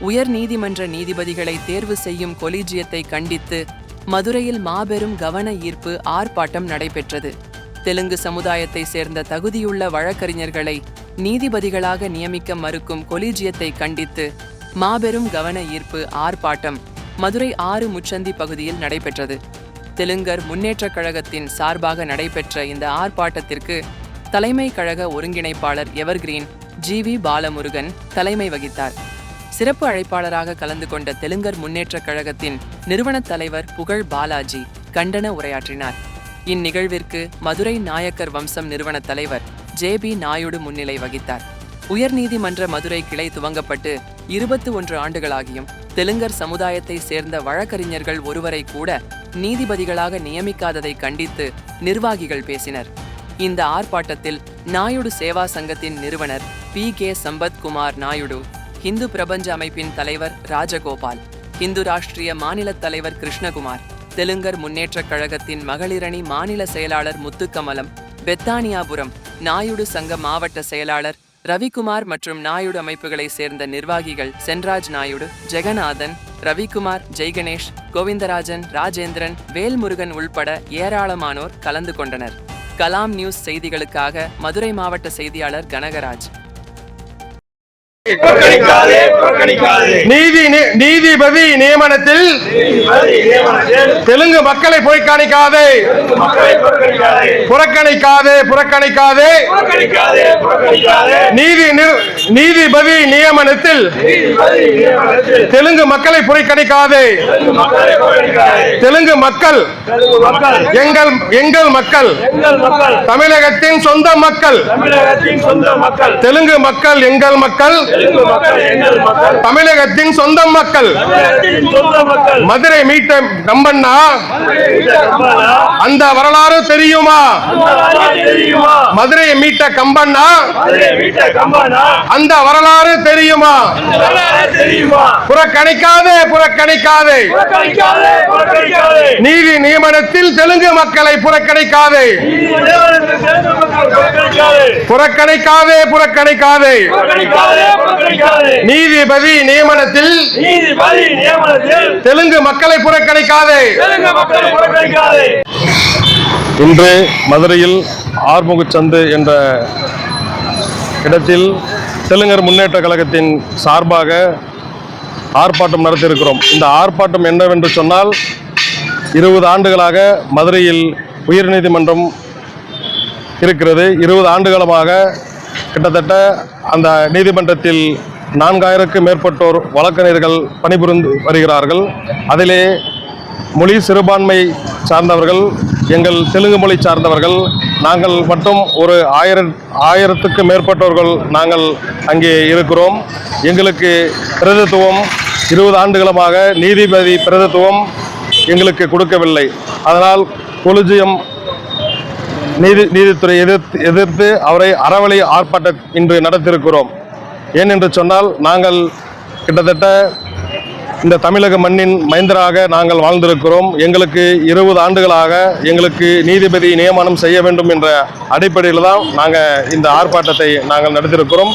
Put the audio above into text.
உயர் நீதிமன்ற நீதிபதிகளை தேர்வு செய்யும் கொலீஜியத்தை கண்டித்து மதுரையில் மாபெரும் கவன ஈர்ப்பு ஆர்ப்பாட்டம் நடைபெற்றது. தெலுங்கு சமுதாயத்தை சேர்ந்த தகுதியுள்ள வழக்கறிஞர்களை நீதிபதிகளாக நியமிக்க மறுக்கும் கொலீஜியத்தை கண்டித்து மாபெரும் கவன ஈர்ப்பு ஆர்ப்பாட்டம் மதுரை ஆறு முச்சந்தி பகுதியில் நடைபெற்றது. தெலுங்கர் முன்னேற்றக் கழகத்தின் சார்பாக நடைபெற்ற இந்த ஆர்ப்பாட்டத்திற்கு தலைமை கழக ஒருங்கிணைப்பாளர் எவர்கிரீன் ஜி வி பாலமுருகன் தலைமை வகித்தார். சிறப்பு அழைப்பாளராக கலந்து கொண்ட தெலுங்கர் முன்னேற்றக் கழகத்தின் நிறுவனத் தலைவர் புகழ் பாலாஜி கண்டன உரையாற்றினார். இந்நிகழ்விற்கு மதுரை நாயக்கர் வம்சம் நிறுவனத் தலைவர் ஜே பி நாயுடு முன்னிலை வகித்தார். உயர்நீதிமன்ற மதுரை கிளை துவங்கப்பட்டு இருபத்து ஒன்று ஆண்டுகளாகியும் தெலுங்கர் சமுதாயத்தை சேர்ந்த வழக்கறிஞர்கள் ஒருவரை கூட நீதிபதிகளாக நியமிக்காததை கண்டித்து நிர்வாகிகள் பேசினர். இந்த ஆர்ப்பாட்டத்தில் நாயுடு சேவா சங்கத்தின் நிறுவனர் பி கே சம்பத்குமார் நாயுடு இந்து பிரபஞ்ச அமைப்பின் தலைவர் ராஜகோபால் இந்து ராஷ்டிரிய மாநில தலைவர் கிருஷ்ணகுமார் தெலுங்கர் முன்னேற்றக் கழகத்தின் மகளிரணி மாநில செயலாளர் முத்துக்கமலம் பெத்தானியாபுரம் நாயுடு சங்க மாவட்ட செயலாளர் ரவிக்குமார் மற்றும் நாயுடு அமைப்புகளை சேர்ந்த நிர்வாகிகள் சென்ராஜ் நாயுடு ஜெகநாதன் ரவிக்குமார் ஜெய்கணேஷ் கோவிந்தராஜன் ராஜேந்திரன் வேல்முருகன் உள்பட ஏராளமானோர் கலந்து கொண்டனர். கலாம் நியூஸ் செய்திகளுக்காக மதுரை மாவட்ட செய்தியாளர் கனகராஜ். நீதி நீதிபதி நியமனத்தில் தெலுங்கு மக்களை புறக்கணிக்காதே மக்களை புறக்கணிக்காதே. புறக்கணிக்காதே நீதி நீதிபதி நியமனத்தில் தெலுங்கு மக்களை புறக்கணிக்காதே தெலுங்கு மக்களை எங்கள் எங்கள் மக்கள் தமிழகத்தின் சொந்த மக்கள். தெலுங்கு மக்கள் எங்கள் மக்கள் தமிழகத்தின் சொந்த மக்கள். மதுரை மீட்ட நம்பண்ணா அந்த வரலாறு தெரியுமா? மதுரையை மீட்ட கம்பண்ணா மதுரை அந்த வரலாறு தெரியுமா? புறக்கணிக்காதே புறக்கணிக்காதே. நீதி நியமனத்தில் தெலுங்கு மக்களை புறக்கணிக்காதே. புறக்கணிக்காதே புறக்கணிக்காதே. நீதிபதி. நியமனத்தில் நீதிபதி நியமனத்தில். தெலுங்கு மக்களை புறக்கணிக்காதே. தெலுங்கு மக்கள் புறக்கணிக்காதே. இன்று மதுரையில் ஆறுமுகச்சந்து என்ற இடத்தில் தெலுங்கர் முன்னேற்ற கழகத்தின் சார்பாக ஆர்ப்பாட்டம் நடத்தியிருக்கிறோம். இந்த ஆர்ப்பாட்டம் என்னவென்று சொன்னால் இருபது ஆண்டுகளாக மதுரையில் உயர்நீதிமன்றம் இருக்கிறது. இருபது ஆண்டுகளமாக கிட்டத்தட்ட அந்த நீதிமன்றத்தில் நான்காயிரக்கு மேற்பட்டோர் வழக்கறிஞர்கள் பணிபுரிந்து வருகிறார்கள். அதிலே மொழி சிறுபான்மை சார்ந்தவர்கள் எங்கள் தெலுங்கு மொழி சார்ந்தவர்கள் நாங்கள் மட்டும் ஒரு ஆயிர ஆயிரத்துக்கு மேற்பட்டவர்கள் நாங்கள் அங்கே இருக்கிறோம். எங்களுக்கு பிரதித்துவம் இருபது ஆண்டுகளமாக நீதிபதி பிரதித்துவம் எங்களுக்கு கொடுக்கவில்லை. அதனால் கொலிஜியம் நீதி நீதித்துறை எதிர்த்து எதிர்த்து அவரை அறவழி ஆர்ப்பாட்டம் இன்று நடத்தியிருக்கிறோம். ஏனென்று சொன்னால் நாங்கள் கிட்டத்தட்ட இந்த தமிழக மண்ணின் மைந்தராக நாங்கள் வாழ்ந்திருக்கிறோம். எங்களுக்கு இருபது ஆண்டுகளாக எங்களுக்கு நீதிபதி நியமனம் செய்ய வேண்டும் என்ற அடிப்படையில் தான் நாங்கள் இந்த ஆர்ப்பாட்டத்தை நாங்கள் நடத்தியிருக்கிறோம்.